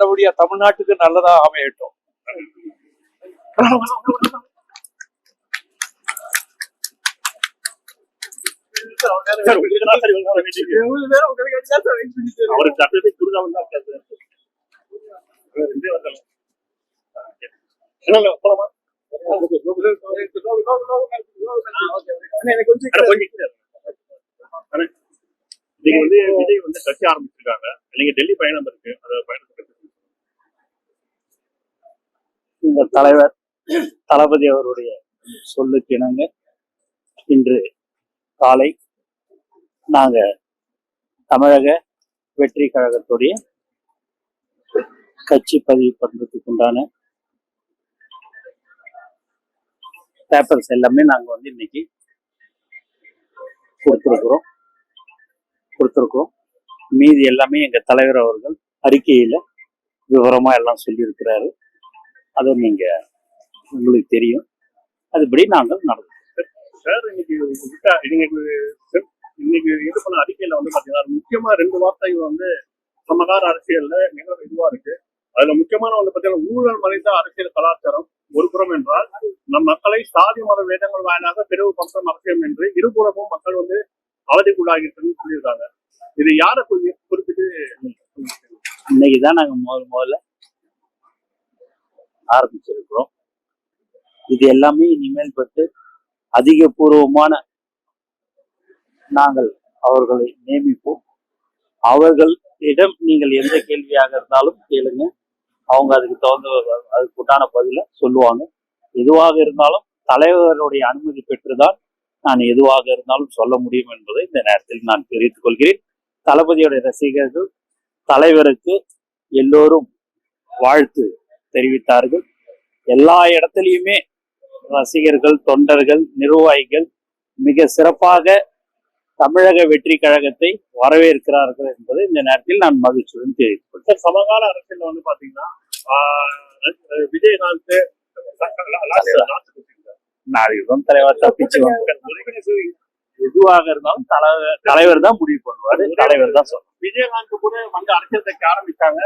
நல்லபடியா தமிழ்நாட்டுக்கு நல்லதா அமையட்டும். ஒரு சட்டத்தை கொஞ்சம் வந்து விஜய் வந்து கட்சி ஆரம்பிச்சிருக்காங்க. நீங்க டெல்லி பயணம் இருக்கு. அதை பயணத்துக்கு இந்த தலைவர் தளபதி அவருடைய சொல்லுக்கு இணங்க இன்று காலை நாங்க தமிழக வெற்றி கழகத்துடைய கட்சி பதிவு பண்றதுக்கு உண்டான பேப்பர்ஸ் எல்லாமே நாங்க வந்து இன்னைக்கு கொடுத்துருக்குறோம். கொடுத்துருக்கோம் மீதி எல்லாமே எங்க தலைவர் அவர்கள் அறிக்கையில விவரமா எல்லாம் சொல்லியிருக்கிறாரு. அதை நீங்க உங்களுக்கு தெரியும். அதுபடி நாங்கள் நடந்தோம் சார் இன்னைக்கு விட்டா இது- இன்னைக்கு இது பண்ண அறிக்கையில வந்து பாத்தீங்கன்னா முக்கியமா ரெண்டு வார்த்தை வந்து சமகால அரசியல்ல மிக இதுவா இருக்கு. அதுல முக்கியமான வந்து பாத்தீங்கன்னா ஊழல் மறைந்த அரசியல் கலாச்சாரம் ஒரு புறம் என்றால் நம் மக்களை சாதி மத வேதங்கள் வாயிலாக பிரிவுபடுத்தும் அவசியம் என்று இருபுறமும் மக்கள் வந்து அவதிக்குள்ளாகிட்டு சொல்லியிருக்காங்க. இது யாரை குறி- குறிப்பிட்டு இன்னைக்கு தான் நாங்கள் முதல் முதல்ல ஆரம்பிச்சிருக்கிறோம். இது எல்லாமே இனிமேல் பட்டு அதிகபூர்வமான நாங்கள் அவர்களை நியமிப்போம். அவர்களிடம் நீங்கள் எந்த கேள்வியாக இருந்தாலும் கேளுங்க. அவங்க அதுக்கு தகுந்த அதுக்கு உண்டான பதில சொல்லுவாங்க. எதுவாக இருந்தாலும் தலைவருடைய அனுமதி பெற்றுதான் நான் எதுவாக இருந்தாலும் சொல்ல முடியும் என்பதை இந்த நேரத்தில் நான் தெரிவித்துக் கொள்கிறேன். தளபதியுடைய ரசிகர்கள் தலைவருக்கு எல்லோரும் வாழ்த்து. தெரிவித்தார்கள் எல்லா இடத்துலையுமே ரசிகர்கள் தொண்டர்கள் நிர்வாகிகள் மிக சிறப்பாக தமிழக வெற்றி கழகத்தை வரவேற்கிறார்கள் என்பதை இந்த நேரத்தில் நான் மகிழ்ச்சியுடன். சார் சமகால அரசியல்ல வந்து பாத்தீங்கன்னா Vijayakanth last- last question sir. நாளைக்கு தலைவர் தப்பிச்சு எதுவாக இருந்தாலும் தலைவர் தலைவர் தான் முடிவு பண்ணுவாரு தலைவர் தான் சொல்லுவார் விஜயகாந்த் கூட வந்து அரசியல் கட்சி ஆரம்பிச்சாங்க